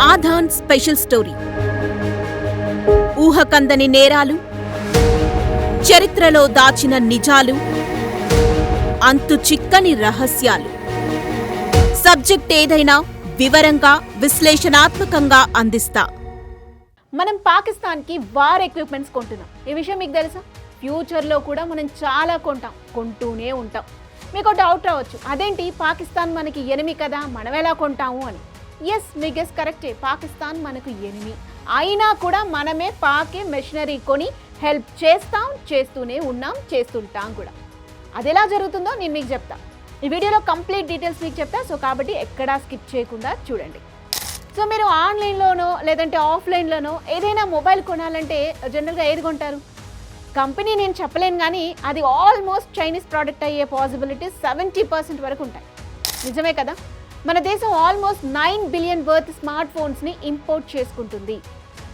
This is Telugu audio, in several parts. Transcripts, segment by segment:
ఆధాన్ స్పెషల్ స్టోరీ. ఊహకందని నేరాలు చరిత్రలో దాచిన నిజాలు అంతు చిక్కని రహస్యాలు. సబ్జెక్ట్ ఏదైనా వివరంగా విశ్లేషణాత్మకంగా అందిస్తా. మనం పాకిస్తాన్కి వార్ ఎక్విప్మెంట్స్ కొంటున్నాం. ఈ విషయం మీకు తెలుసా? ఫ్యూచర్లో కూడా మనం చాలా కొంటాం కొంటూనే ఉంటాం. మీకు డౌట్ రావచ్చు. అదేంటి? పాకిస్తాన్ మనకి ఎనిమి కదా మనం ఎలా కొంటాము అని. ఎస్ మీ గెస్ కరెక్టే పాకిస్తాన్ మనకు ఎనిమి అయినా కూడా మనమే పాకే మెషినరీ కొని హెల్ప్ చేస్తాం చేస్తూనే ఉన్నాం చేస్తుంటాం కూడా. అది ఎలా జరుగుతుందో నేను మీకు చెప్తా. ఈ వీడియోలో కంప్లీట్ డీటెయిల్స్ మీకు చెప్తా. సో కాబట్టి ఎక్కడా స్కిప్ చేయకుండా చూడండి. సో మీరు ఆన్లైన్లోనో లేదంటే ఆఫ్లైన్లోనో ఏదైనా మొబైల్ కొనాలంటే జనరల్గా ఏది కొంటారు? కంపెనీ నేను చెప్పలేను కానీ అది ఆల్మోస్ట్ చైనీస్ ప్రోడక్ట్ అయ్యే పాసిబిలిటీస్ సెవెంటీ పర్సెంట్ వరకు ఉంటాయి. నిజమే కదా? మన దేశం almost nine billion worth smart ఫోన్స్ని import చేసుకుంటుంది.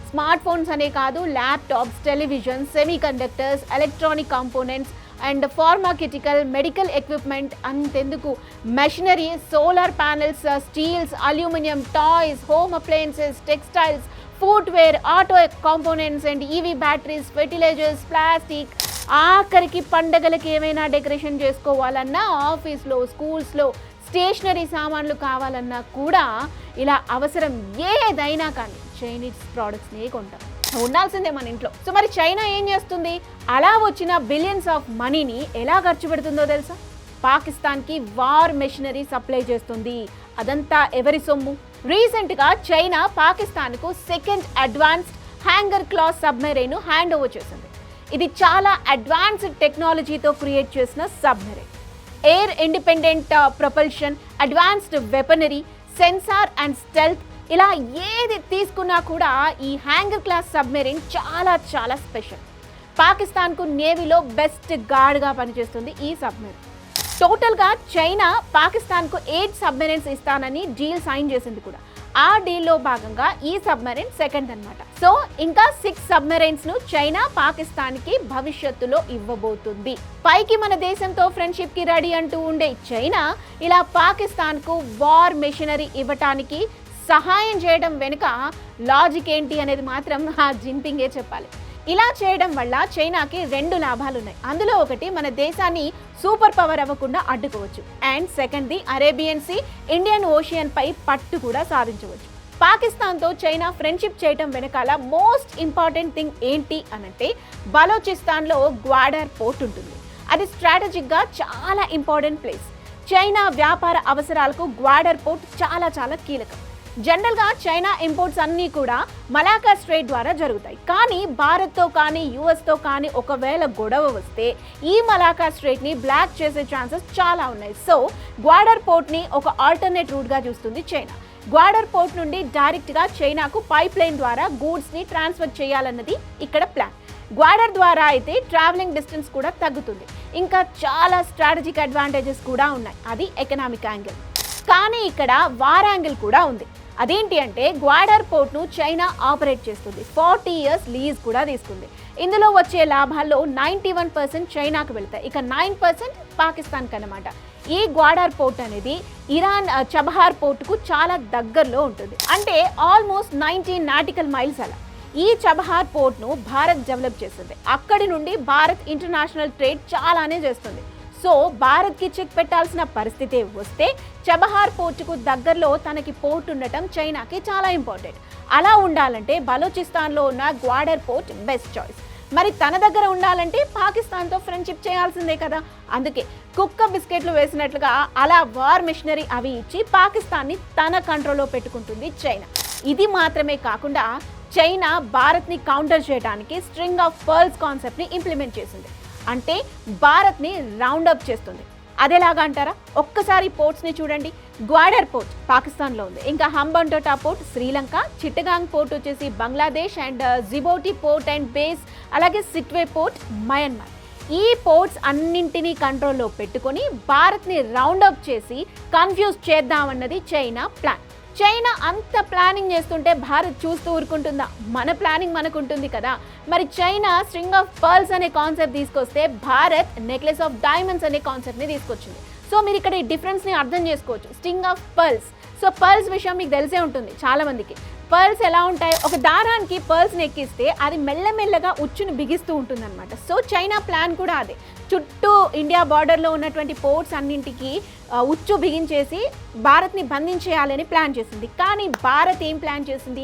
స్మార్ట్ ఫోన్స్ అనే కాదు laptops television semiconductors electronic components and pharmaceutical medical equipment అంతెందుకు machinery solar panels steels aluminium toys home appliances textiles footwear auto components and EV batteries fertilisers plastic ఆఖరికి పండగలకి ఏమైనా డెకరేషన్ చేసుకోవాలన్నా ఆఫీస్లో స్కూల్స్లో స్టేషనరీ సామాన్లు కావాలన్నా కూడా ఇలా అవసరం ఏదైనా కానీ. చైనీస్ ప్రోడక్ట్స్ని కొంటాం. ఉండాల్సిందే మన ఇంట్లో. సో మరి చైనా ఏం చేస్తుంది? అలా వచ్చిన బిలియన్స్ ఆఫ్ మనీని ఎలా ఖర్చు పెడుతుందో తెలుసా? పాకిస్తాన్కి వార్ మెషినరీ సప్లై చేస్తుంది. అదంతా ఎవరి సొమ్ము? రీసెంట్గా చైనా పాకిస్తాన్కు second advanced Hangor class submarine hand over చేసింది. ఇది చాలా అడ్వాన్స్డ్ టెక్నాలజీతో క్రియేట్ చేసిన submarine air independent propulsion advanced weaponry sensor and stealth ఇలా ఏది తీసుకున్నా కూడా ఈ హ్యాంగర్ క్లాస్ సబ్మెరైన్ చాలా చాలా స్పెషల్ పాకిస్తాన్కు నేవీలో బెస్ట్ గార్డ్గా పనిచేస్తుంది ఈ సబ్మెరైన్ టోటల్గా చైనా పాకిస్తాన్కు ఎయిట్ సబ్మెరైన్స్ ఇస్తానని డీల్ సైన్ చేసింది కూడా. ఆ డీల్లో భాగంగా ఈ సబ్మెరైన్ సెకండ్ అన్నమాట. సో ఇంకా సిక్స్ సబ్మెరైన్స్ను చైనా పాకిస్తాన్కి భవిష్యత్తులో ఇవ్వబోతుంది. పైకి మన దేశంతో ఫ్రెండ్షిప్కి రెడీ అంటూ ఉండే చైనా ఇలా పాకిస్తాన్కు వార్ మెషినరీ ఇవ్వటానికి సహాయం చేయడం వెనుక లాజిక్ ఏంటి అనేది మాత్రం ఆ జిన్పింగే చెప్పాలి. ఇలా చేయడం వల్ల చైనాకి రెండు లాభాలు ఉన్నాయి అందులో ఒకటి మన దేశాన్ని సూపర్ పవర్ అవ్వకుండా అడ్డుకోవచ్చు. అండ్ సెకండ్ది అరేబియన్ సీ ఇండియన్ ఓషియన్ పై పట్టు కూడా సాధించవచ్చు. పాకిస్తాన్తో చైనా ఫ్రెండ్షిప్ చేయటం వెనకాల మోస్ట్ ఇంపార్టెంట్ థింగ్ ఏంటి అనంటే బలోచిస్తాన్లో గ్వాడర్ పోర్ట్ ఉంటుంది. అది స్ట్రాటజిక్గా చాలా ఇంపార్టెంట్ ప్లేస్. చైనా వ్యాపార అవసరాలకు గ్వాడర్ పోర్ట్ చాలా చాలా కీలకం. జనరల్గా చైనా ఇంపోర్ట్స్ అన్నీ కూడా మలాకా స్ట్రేట్ ద్వారా జరుగుతాయి. కానీ భారత్తో కానీ యుఎస్తో కానీ ఒకవేళ గొడవ వస్తే ఈ మలాకా స్ట్రేట్ని బ్లాక్ చేసే ఛాన్సెస్ చాలా ఉన్నాయి. సో గ్వాడర్ పోర్ట్ని ఒక ఆల్టర్నేట్ రూట్గా చూస్తుంది చైనా. గ్వాడర్ పోర్ట్ నుండి డైరెక్ట్గా చైనాకు పైప్ లైన్ ద్వారా గూడ్స్ని ట్రాన్స్ఫర్ చేయాలన్నది ఇక్కడ ప్లాన్. గ్వాడర్ ద్వారా అయితే ట్రావెలింగ్ డిస్టెన్స్ కూడా తగ్గుతుంది. ఇంకా చాలా స్ట్రాటజిక్ అడ్వాంటేజెస్ కూడా ఉన్నాయి. అది ఎకనామిక్ యాంగిల్. కానీ ఇక్కడ వార్ యాంగిల్ కూడా ఉంది. అదేంటి అంటే గ్వాడర్ పోర్ట్ను చైనా ఆపరేట్ చేస్తుంది. ఫార్టీ ఇయర్స్ లీజ్ కూడా తీసుకుంది. ఇందులో వచ్చే లాభాల్లో నైంటీ వన్ పర్సెంట్ చైనాకు వెళ్తాయి. ఇక నైన్ పర్సెంట్ పాకిస్తాన్కి అనమాట ఈ గ్వాడర్ పోర్ట్ అనేది ఇరాన్ చబహార్ పోర్టుకు చాలా దగ్గరలో ఉంటుంది. అంటే ఆల్మోస్ట్ నైన్టీన్ నాటికల్ మైల్స్ అలా. ఈ చబహార్ పోర్ట్ను భారత్ డెవలప్ చేస్తుంది. అక్కడి నుండి భారత్ ఇంటర్నేషనల్ ట్రేడ్ చాలానే చేస్తుంది. సో భారత్కి చెక్ పెట్టాల్సిన పరిస్థితి వస్తే చబహార్ పోర్టుకు దగ్గరలో తనకి పోర్ట్ ఉండటం చైనాకి చాలా ఇంపార్టెంట్. అలా ఉండాలంటే బలోచిస్తాన్లో ఉన్న గ్వాడర్ పోర్ట్ బెస్ట్ చాయిస్. మరి తన దగ్గర ఉండాలంటే పాకిస్తాన్తో ఫ్రెండ్షిప్ చేయాల్సిందే కదా. అందుకే కుక్క బిస్కెట్లు వేసినట్లుగా అలా వార్ మిషనరీ అవి ఇచ్చి పాకిస్తాన్ని తన కంట్రోల్లో పెట్టుకుంటుంది చైనా. ఇది మాత్రమే కాకుండా చైనా భారత్ని కౌంటర్ చేయడానికి స్ట్రింగ్ ఆఫ్ పర్ల్స్ కాన్సెప్ట్ని ఇంప్లిమెంట్ చేసింది. అంటే భారత్ని రౌండప్ చేస్తుంది. అదేలాగా అంటారా? ఒక్కసారి పోర్ట్స్ని చూడండి. గ్వాడర్ పోర్ట్ పాకిస్తాన్లో ఉంది. ఇంకా హంబంటోటా పోర్ట్ శ్రీలంక చిట్టగాంగ్ పోర్ట్ వచ్చేసి Bangladesh and uh, Djibouti port and base అలాగే సిట్వే పోర్ట్ మయన్మార్. ఈ పోర్ట్స్ అన్నింటినీ కంట్రోల్లో పెట్టుకొని భారత్ని రౌండప్ చేసి కన్ఫ్యూజ్ చేద్దామన్నది చైనా ప్లాన్ చైనా అంత ప్లానింగ్ చేస్తుంటే భారత్ చూస్తూ ఊరుకుంటుందా? మన ప్లానింగ్ మనకు ఉంటుంది కదా. మరి చైనా స్ట్రింగ్ ఆఫ్ పర్ల్స్ అనే కాన్సెప్ట్ తీసుకొస్తే భారత్ నెక్లెస్ ఆఫ్ డైమండ్స్ అనే కాన్సెప్ట్ని తీసుకొచ్చింది. సో మీరు ఇక్కడ ఈ డిఫరెన్స్ని అర్థం చేసుకోవచ్చు. String of pearls. So pearls విషయం మీకు తెలిసే ఉంటుంది చాలామందికి. పర్ల్స్ ఎలా ఉంటాయి? ఒక దారానికి పర్ల్స్ని ఎక్కిస్తే అది మెల్లమెల్లగా ఉచ్చును బిగిస్తూ ఉంటుందన్నమాట. సో చైనా ప్లాన్ కూడా అదే. చుట్టూ ఇండియా బార్డర్లో ఉన్నటువంటి పోర్ట్స్ అన్నింటికి ఉచ్చు బిగించేసి భారత్ని బంధించేయాలని ప్లాన్ చేసింది. కానీ భారత్ ఏం ప్లాన్ చేసింది?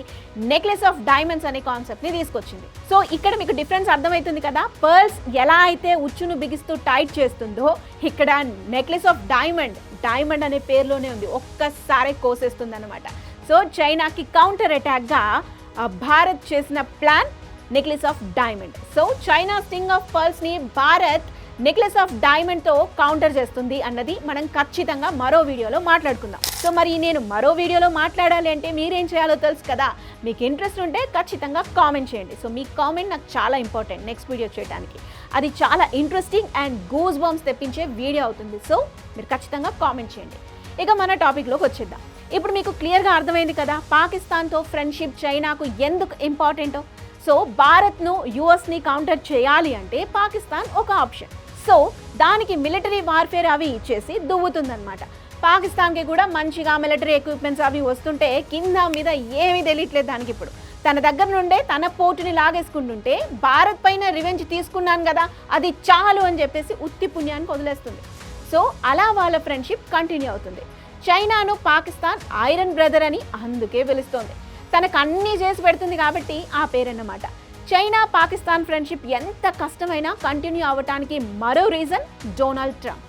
నెక్లెస్ ఆఫ్ డైమండ్స్ అనే కాన్సెప్ట్ని తీసుకొచ్చింది. సో ఇక్కడ మీకు డిఫరెన్స్ అర్థమవుతుంది కదా? పర్ల్స్ ఎలా అయితే ఉచ్చును బిగిస్తూ టైట్ చేస్తుందో ఇక్కడ నెక్లెస్ ఆఫ్ డైమండ్ డైమండ్ అనే పేరులోనే ఉంది. ఒక్కసారి కోసేస్తుంది అనమాట సో చైనాకి కౌంటర్ అటాక్గా భారత్ చేసిన plan necklace of diamond so China sting of పర్ల్స్ని Bharat necklace of డైమండ్తో కౌంటర్ చేస్తుంది అన్నది మనం ఖచ్చితంగా మరో వీడియోలో మాట్లాడుకుందాం. సో మరి నేను మరో వీడియోలో మాట్లాడాలి అంటే మీరేం చేయాలో తెలుసు కదా? మీకు ఇంట్రెస్ట్ ఉంటే ఖచ్చితంగా కామెంట్ చేయండి. సో మీ కామెంట్ నాకు చాలా ఇంపార్టెంట్ నెక్స్ట్ వీడియో చేయడానికి అది చాలా ఇంట్రెస్టింగ్ అండ్ గూస్ బాంబ్స్ తెప్పించే వీడియో అవుతుంది. సో మీరు ఖచ్చితంగా కామెంట్ చేయండి. ఇక మన టాపిక్లోకి వచ్చేద్దాం. ఇప్పుడు మీకు క్లియర్గా అర్థమైంది కదా పాకిస్తాన్తో ఫ్రెండ్షిప్ చైనాకు ఎందుకు ఇంపార్టెంటో? సో భారత్ను యుఎస్ని కౌంటర్ చేయాలి అంటే పాకిస్తాన్ ఒక ఆప్షన్. సో దానికి మిలిటరీ వార్ఫేర్ అవి ఇచ్చేసి దువ్వుతుందన్నమాట. పాకిస్తాన్కి కూడా మంచిగా మిలిటరీ ఎక్విప్మెంట్స్ అవి వస్తుంటే కింద మీద ఏమీ తెలియట్లేదు దానికి ఇప్పుడు. తన దగ్గర నుండే తన పోటుని లాగేసుకుంటుంటే భారత్ పైన రివెంజ్ తీసుకున్నాను కదా అది చాలు అని చెప్పేసి ఉత్తి పుణ్యానికి వదిలేస్తుంది. సో అలా వాళ్ళ ఫ్రెండ్షిప్ కంటిన్యూ అవుతుంది. చైనాను పాకిస్తాన్ ఐరన్ బ్రదర్ అని అందుకే పిలుస్తోంది. తనకు అన్నీ చేసి పెడుతుంది కాబట్టి ఆ పేరన్నమాట. చైనా పాకిస్తాన్ ఫ్రెండ్షిప్ ఎంత కష్టమైనా కంటిన్యూ అవ్వటానికి మరో reason Donald Trump.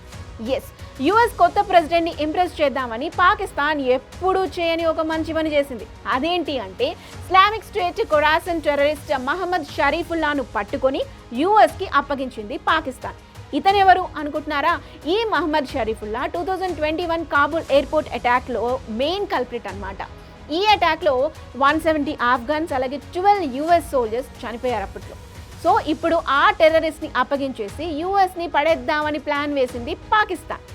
Yes US కొత్త ప్రెసిడెంట్ని ఇంప్రెస్ చేద్దామని పాకిస్తాన్ ఎప్పుడూ చేయని ఒక మంచి పని చేసింది. అదేంటి అంటే Islamic State Khorasan terrorist Mohammad షరీఫుల్లాను పట్టుకొని యుఎస్కి అప్పగించింది పాకిస్తాన్. ఇతనెవరు అనుకుంటున్నారా? ఈ Mohammad Sharifullah two thousand twenty one Kabul airport అటాక్లో main culprit అనమాట ఈ అటాక్లో వన్ సెవెంటీ ఆఫ్ఘన్స్ అలాగే ట్వెల్వ్ యుఎస్ సోల్జర్స్ చనిపోయారు అప్పట్లో. సో ఇప్పుడు ఆ టెర్రరిస్ట్ని అప్పగించేసి యుఎస్ని పడేద్దామని ప్లాన్ వేసింది పాకిస్తాన్.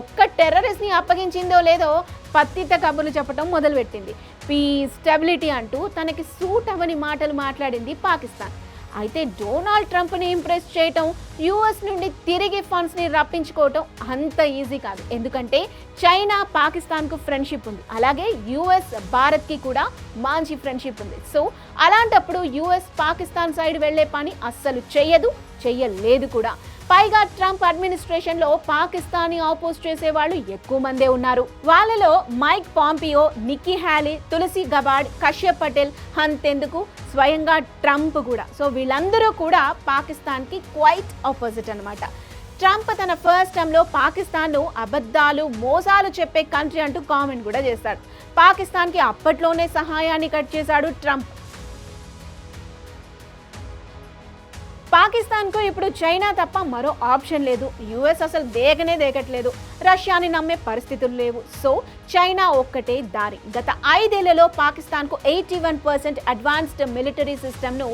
ఒక్క టెర్రరిస్ట్ని అప్పగించిందో లేదో పత్తిత కబుర్లు చెప్పడం మొదలుపెట్టింది. పీస్ స్టెబిలిటీ అంటూ తనకి సూట్ అవని మాటలు మాట్లాడింది పాకిస్తాన్. అయితే డొనాల్డ్ ట్రంప్ని ఇంప్రెస్ చేయటం యుఎస్ నుండి తిరిగి ఫండ్స్ని రప్పించుకోవటం అంత ఈజీ కాదు. ఎందుకంటే చైనా పాకిస్తాన్కు ఫ్రెండ్షిప్ ఉంది. అలాగే యుఎస్ భారత్కి కూడా మంచి ఫ్రెండ్షిప్ ఉంది. సో అలాంటప్పుడు యుఎస్ పాకిస్తాన్ సైడ్ వెళ్ళే పని అస్సలు చేయదు చెయ్యలేదు కూడా. పైగా ట్రంప్ అడ్మినిస్ట్రేషన్లో పాకిస్తాన్ ఆపోజ్ చేసే వాళ్ళు ఎక్కువ మందే ఉన్నారు. వాళ్ళలో Mike Pompeo Nikki Haley Tulsi Gabbard Kashyap Patel హంతెందుకు స్వయంగా ట్రంప్ కూడా. సో వీళ్ళందరూ కూడా పాకిస్తాన్కి క్వైట్ ఆపోజిట్ అనమాట ట్రంప్ తన ఫస్ట్ టైంలో పాకిస్తాన్ను అబద్ధాలు మోసాలు చెప్పే కంట్రీ అంటూ కామెంట్ కూడా చేశాడు పాకిస్తాన్కి అప్పట్లోనే సహాయాన్ని కట్ చేశాడు ట్రంప్. పాకిస్తాన్కు ఇప్పుడు చైనా తప్ప మరో ఆప్షన్ లేదు. యుఎస్ అసలు దేగనే దేగట్లేదు. రష్యాని నమ్మే పరిస్థితులు లేవు. సో చైనా ఒక్కటే దారి. గత ఐదేళ్ళలో పాకిస్తాన్కు eighty one percent advanced military సిస్టమ్ను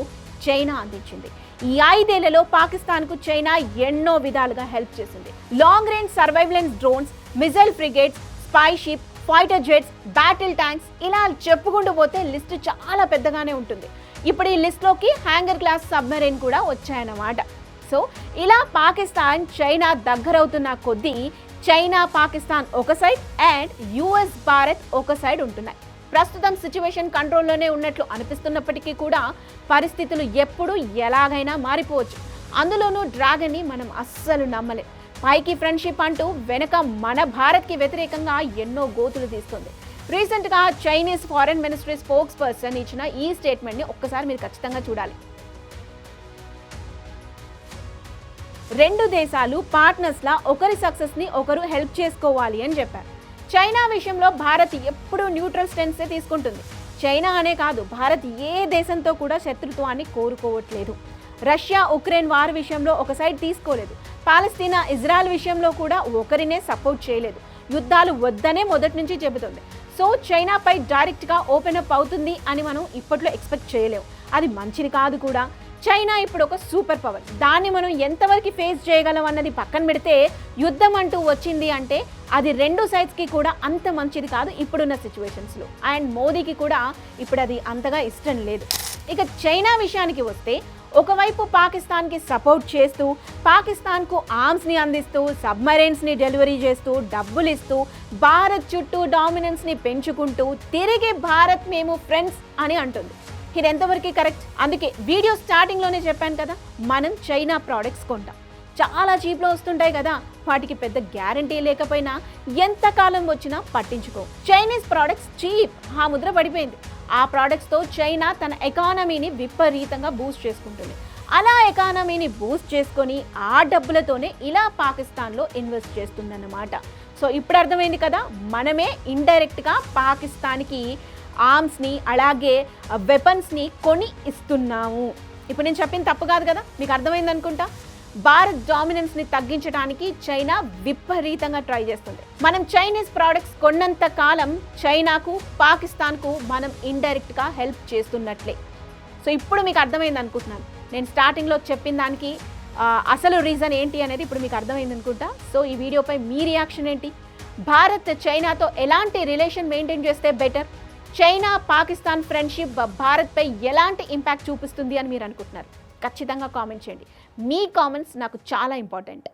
చైనా అందించింది. ఈ ఐదేళ్ళలో పాకిస్తాన్కు చైనా ఎన్నో విధాలుగా హెల్ప్ చేసింది. Long range surveillance drones missile frigates spy ship fighter jets battle tanks ఇలా చెప్పుకుంటూ పోతే లిస్ట్ చాలా పెద్దగానే ఉంటుంది. ఇప్పుడు ఈ లిస్ట్లోకి హ్యాంగర్ క్లాస్ సబ్మెరైన్ కూడా వచ్చాయన్నమాట. సో ఇలా పాకిస్తాన్ చైనా దగ్గరవుతున్న కొద్దీ చైనా పాకిస్తాన్ ఒక సైడ్ అండ్ యుఎస్ భారత్ ఒక సైడ్ ఉంటున్నాయి. ప్రస్తుతం సిచ్యువేషన్ కంట్రోల్లోనే ఉన్నట్లు అనిపిస్తున్నప్పటికీ కూడా పరిస్థితులు ఎప్పుడు ఎలాగైనా మారిపోవచ్చు. అందులోనూ డ్రాగన్ని మనం అస్సలు నమ్మలేం. పైకి ఫ్రెండ్షిప్ అంటూ వెనక మన భారత్కి వ్యతిరేకంగా ఎన్నో గోతులు తీస్తుంది. రీసెంట్గా Chinese foreign ministry spokesperson ఇచ్చిన ఈ స్టేట్మెంట్ని ఒక్కసారి మీరు ఖచ్చితంగా చూడాలి. రెండు దేశాలు పార్ట్నర్స్లా ఒకరి సక్సెస్ని ఒకరు హెల్ప్ చేసుకోవాలి అని చెప్పారు. చైనా విషయంలో భారత్ ఎప్పుడూ న్యూట్రల్ స్టెన్సే తీసుకుంటుంది. చైనా అనే కాదు భారత్ ఏ దేశంతో కూడా శత్రుత్వాన్ని కోరుకోవట్లేదు. రష్యా ఉక్రెయిన్ వార్ విషయంలో ఒక సైడ్ తీసుకోలేదు. పాలస్తీనా ఇజ్రాయెల్ విషయంలో కూడా ఒకరినే సపోర్ట్ చేయలేదు. యుద్ధాలు వద్దనే మొదటి నుంచి చెబుతుంది. సో చైనాపై డైరెక్ట్గా ఓపెన్ అప్ అవుతుంది అని మనం ఇప్పట్లో ఎక్స్పెక్ట్ చేయలేము అది మంచిది కాదు కూడా. చైనా ఇప్పుడు ఒక సూపర్ పవర్. దాన్ని మనం ఎంతవరకు ఫేస్ చేయగలం అన్నది పక్కన పెడితే యుద్ధం అంటూ వచ్చింది అంటే అది రెండు సైడ్స్కి కూడా అంత మంచిది కాదు ఇప్పుడున్న సిచ్యువేషన్స్లో. అండ్ మోదీకి కూడా ఇప్పుడు అది అంతగా ఇష్టం లేదు. ఇక చైనా విషయానికి వస్తే ఒకవైపు పాకిస్తాన్కి సపోర్ట్ చేస్తూ పాకిస్తాన్కు ఆర్మ్స్ని అందిస్తూ సబ్మరైన్స్ని డెలివరీ చేస్తూ డబ్బులు ఇస్తూ భారత్ చుట్టూ డామినెన్స్ని పెంచుకుంటూ తిరిగి భారత్ మేము ఫ్రెండ్స్ అని అంటుంది. ఇది ఎంతవరకు కరెక్ట్ అందుకే వీడియో స్టార్టింగ్లోనే చెప్పాను కదా మనం చైనా ప్రోడక్ట్స్ కొంటాం. చాలా చీప్లో వస్తుంటాయి కదా వాటికి పెద్ద గ్యారంటీ లేకపోయినా ఎంతకాలం వచ్చినా పట్టించుకో. చైనీస్ ప్రోడక్ట్స్ చీప్ ఆ ముద్ర పడిపోయింది. ఆ ప్రోడక్ట్స్తో చైనా తన ఎకానమీని విపరీతంగా బూస్ట్ చేసుకుంటుంది. అలా ఎకానమీని బూస్ట్ చేసుకొని ఆ డబ్బులతోనే ఇలా పాకిస్తాన్లో ఇన్వెస్ట్ చేస్తుందన్నమాట. సో ఇప్పుడు అర్థమైంది కదా మనమే ఇండైరెక్ట్గా పాకిస్తాన్కి ఆర్మ్స్ని అలాగే వెపన్స్ని కొని ఇస్తున్నాము. ఇప్పుడు నేను చెప్పింది తప్పు కాదు కదా మీకు అర్థమైంది అనుకుంటా భారత్ డామినెన్స్ని తగ్గించడానికి చైనా విపరీతంగా ట్రై చేస్తుంది. మనం చైనీస్ ప్రోడక్ట్స్ కొన్నంత కాలం చైనాకు పాకిస్తాన్కు మనం ఇండైరెక్ట్గా హెల్ప్ చేస్తున్నట్లే. సో ఇప్పుడు మీకు అర్థమైంది అనుకుంటున్నాను. నేను స్టార్టింగ్లో చెప్పిన దానికి అసలు రీజన్ ఏంటి అనేది ఇప్పుడు మీకు అర్థమైంది అనుకుంటా. సో ఈ వీడియోపై మీ రియాక్షన్ ఏంటి? భారత్ చైనాతో ఎలాంటి రిలేషన్ మెయింటైన్ చేస్తే బెటర్ చైనా పాకిస్తాన్ ఫ్రెండ్షిప్ భారత్పై ఎలాంటి ఇంపాక్ట్ చూపిస్తుంది అని మీరు అనుకుంటున్నారు? ఖచ్చితంగా కామెంట్ చేయండి. మీ కామెంట్స్ నాకు చాలా ఇంపార్టెంట్.